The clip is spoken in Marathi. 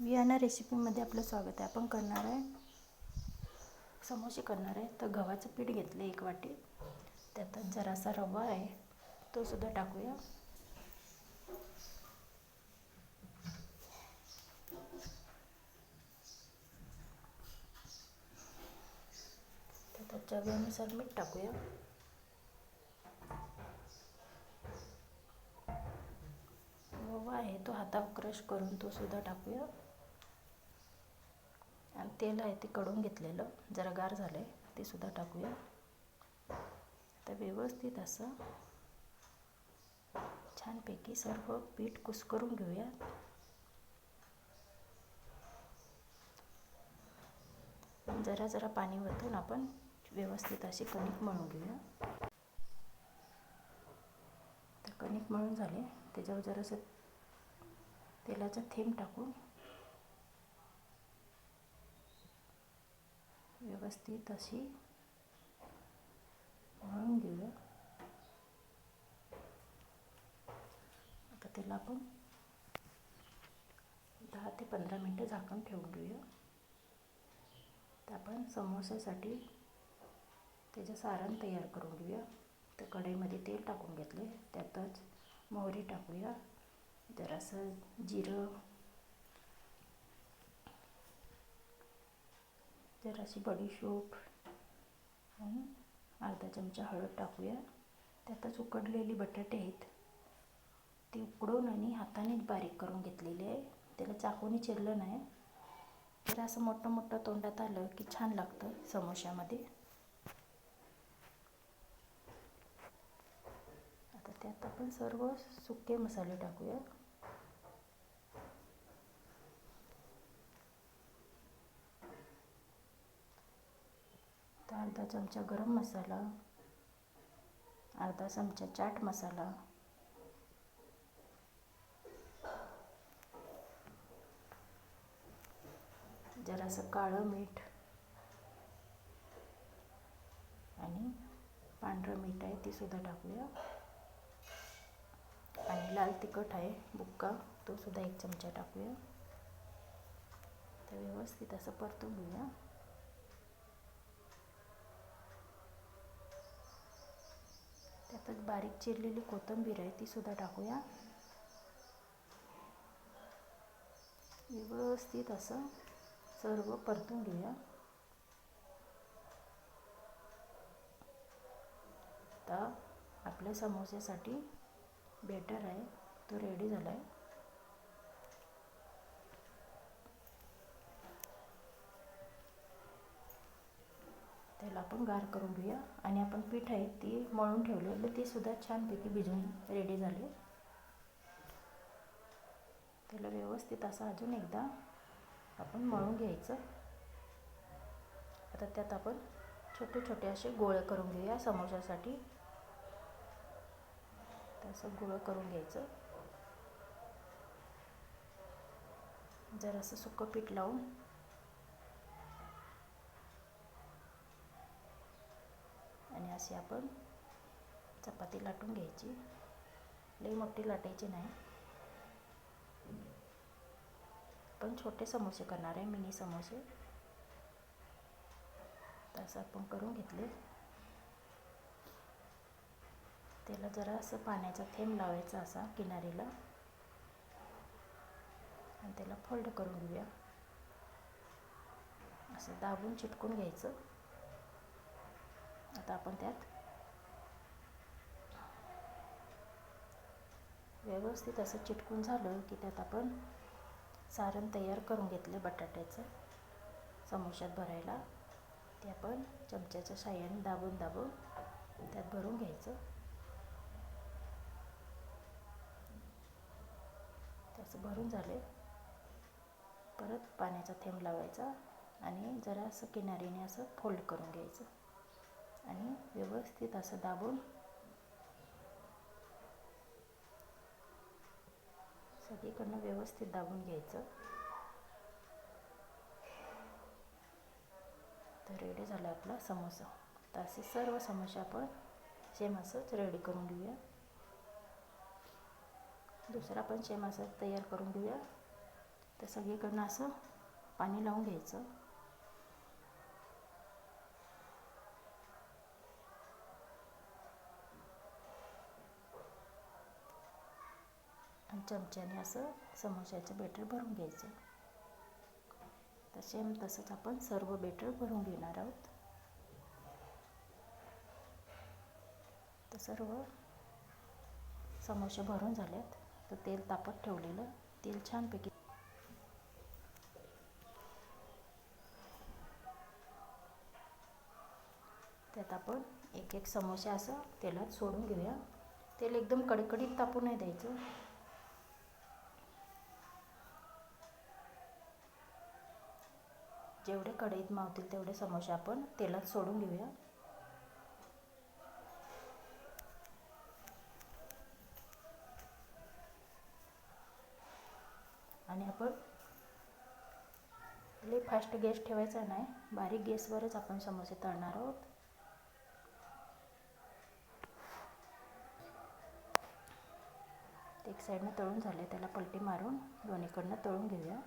वियाना रेसिपीमध्ये आपलं स्वागत आहे. आपण करणार आहे समोसे करणार आहे. तर गव्हाचं पीठ घेतलं एक वाटी. त्यात जरासा रवा आहे. तो सुद्धा टाकूया. त्यात चवीनुसार मीठ टाकूया. रवा आहे. तो हातावर क्रश करून तो सुद्धा टाकूया. तेल आहे ते कडून घेतलेलं. जरा गार झालं आहे ते सुद्धा टाकूया. आता व्यवस्थित असं छानपैकी सर्व पीठ कुस्करून घेऊया. जरा जरा पाणी वतून आपण व्यवस्थित अशी कणिक मळून घेऊया. तर कणिक मळून झाले. त्याच्यावर जरासं तेलाचा थेंब टाकून व्यवस्थित अशी म्हणून घेऊया. आता त्याला आपण दहा ते पंधरा मिनटं झाकण ठेवून घेऊया. तर आपण समोसासाठी त्याचं सारण तयार करून घेऊया. तर कढईमध्ये तेल टाकून घेतले त्यातच मोहरी टाकूया. जरासं जिरं जराशी बडीशोप आणि अर्धा चमचा हळद टाकूया. त्यातच उकडलेली बटाटे आहेत. ते उकडून आणि हातानेच बारीक करून घेतलेले आहे. त्याला चाकूने चिरलं नाही. तर असं मोठं मोठं तोंडात आलं की छान लागतं समोश्यामध्ये. आता त्यात आपण सर्व सुके मसाले टाकूया. तर अर्धा चमचा गरम मसाला अर्धा चमचा चाट मसाला जरासं काळं मीठ आणि पांढरं मीठ आहे ते सुद्धा टाकूया. आणि लाल तिखट आहे बुक्का तो सुद्धा एक चमचा टाकूया. तर व्यवस्थित असं परतून घेऊया. त्यातच बारीक चिरलेली कोथिंबीर आहे ती सुद्धा टाकूया. व्यवस्थित असं सर्व परतून घेऊया. आता आपल्या समोस्यासाठी बेटर आहे तो रेडी झाला आहे त्याला आपण गार करून घेऊया. आणि आपण पीठ आहे ती मळून ठेवलेलं ते सुद्धा छानपैकी भिजून रेडी झाले त्याला व्यवस्थित असं अजून एकदा आपण मळून घ्यायचं. आता त्यात आपण छोटे छोटे असे गोळे करून घेऊया समोसासाठी तसं गोळं करून घ्यायचं. जरासं सुकं पीठ लावून आणि अशी आपण चपाती लाटून घ्यायची. लई मोठी लाटायची नाही. पण छोटे समोसे करणार आहे मिनी समोसे. तसं आपण करून घेतले. त्याला जरा असं पाण्याचा थेंब लावायचा असा किनारीला. आणि त्याला फोल्ड करून घेऊया. असं दाबून चिटकून घ्यायचं. आता आपण त्यात व्यवस्थित असं चिटकून झालं की त्यात आपण सारण तयार करून घेतलं बटाट्याचं समोशात भरायला. ते आपण चमच्याच्या साह्याने दाबून दाबून त्यात भरून घ्यायचं. त्याचं भरून झाले परत पाण्याचा थेंब लावायचा आणि जरा असं किनारीने असं फोल्ड करून घ्यायचं. आणि व्यवस्थित असं दाबून सगळीकडनं व्यवस्थित दाबून घ्यायचं. तर रेडी झाला आपला समोसा. तर असे सर्व समोसे आपण सेम असंच रेडी करून घेऊया. दुसरा पण सेम असाच तयार करून घेऊया. तर सगळीकडनं असं पाणी लावून घ्यायचं. चमच्याने असं समोश्याचं बेटर भरून घ्यायचं. तसे तसंच आपण सर्व बेटर भरून घेणार आहोत. तर सर्व समोसे भरून झालेत. तर तेल तापत ठेवलेलं. तेल छानपैकी त्यात आपण एक एक समोसे असं तेलात सोडून घेऊया. तेल एकदम कडकडीत तापू नाही द्यायचं. जेवढे कढईत मावतील तेवढे समोसे आपण तेलात सोडून घेऊया. आणि आपण लई फास्ट गॅस ठेवायचा नाही. बारीक गॅसवरच आपण समोसे तळणार आहोत. एक साईडनं तळून झाले त्याला पलटी मारून दोन्हीकडनं तळून घेऊया.